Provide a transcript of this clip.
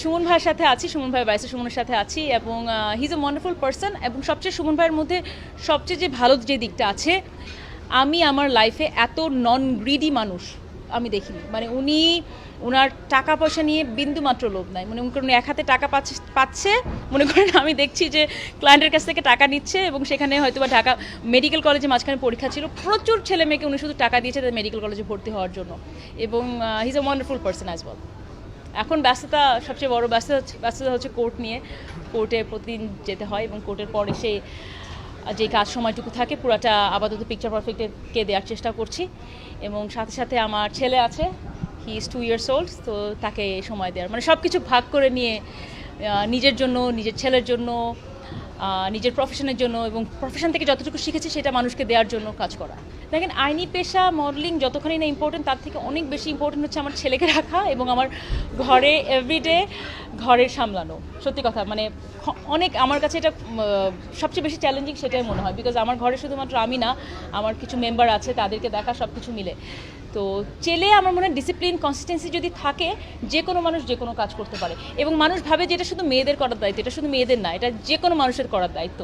সুমন ভাইয়ের সাথে আছি, সুমন ভাই বাইসে সুমনের সাথে আছি এবং he is a wonderful person এবং সবচেয়ে সুমন ভাইয়ের মধ্যে সবচেয়ে যে ভালো যে দিকটা আছে, আমি আমার লাইফে এত নন গ্রিডি মানুষ আমি দেখিনি। মানে উনি ওনার টাকা পয়সা নিয়ে বিন্দু মাত্র লোভ নাই। মনে করেন এক হাতে টাকা পাচ্ছে পাচ্ছে, মনে করেন আমি দেখছি যে ক্লায়েন্টের কাছ থেকে টাকা নিচ্ছে এবং সেখানে হয়তো বা ঢাকা মেডিকেল কলেজে মাঝখানে পরীক্ষা ছিল। প্রচুর ছেলে মেয়েকে উনি শুধু টাকা দিয়েছে তাদের মেডিকেল কলেজে ভর্তি হওয়ার জন্য। এবং he is a wonderful person as well এখন ব্যস্ততা, সবচেয়ে বড় ব্যস্ততা ব্যস্ততা হচ্ছে কোর্ট নিয়ে। কোর্টে প্রতিদিন যেতে হয় এবং কোর্টের পরে সে যে কাজ সময়টুকু থাকে, পুরাটা আপাতত পিকচার পারফেক্টকে দেওয়ার চেষ্টা করছি। এবং সাথে সাথে আমার ছেলে আছে he is two years old তো তাকে সময় দেওয়ার মানে সব কিছু ভাগ করে নিয়ে নিজের জন্য, নিজের ছেলের জন্য নিজের প্রফেশনের জন্য এবং প্রফেশন থেকে যতটুকু শিখেছি সেটা মানুষকে দেওয়ার জন্য কাজ করা। দেখেন, আইনি পেশা মডেলিং যতখানি না ইম্পর্টেন্ট তার থেকে অনেক বেশি ইম্পর্টেন্ট হচ্ছে আমার ছেলেকে রাখা এবং আমার ঘরে এভরিডে ঘরের সামলানো। সত্যি কথা মানে অনেক আমার কাছে এটা সবচেয়ে বেশি চ্যালেঞ্জিং সেটাই মনে হয়। বিকজ আমার ঘরে শুধুমাত্র আমি না, আমার কিছু মেম্বার আছে, তাদেরকে দেখা সব কিছু মিলে। তো চেলে আমার মনে হয় ডিসিপ্লিন কনসিস্টেন্সি যদি থাকে যে কোনো মানুষ যে কোনো কাজ করতে পারে। এবং মানুষ ভাবে যে এটা শুধু মেয়েদের করার দায়িত্ব, এটা শুধু মেয়েদের না, এটা যে কোনো মানুষের করার দায়িত্ব।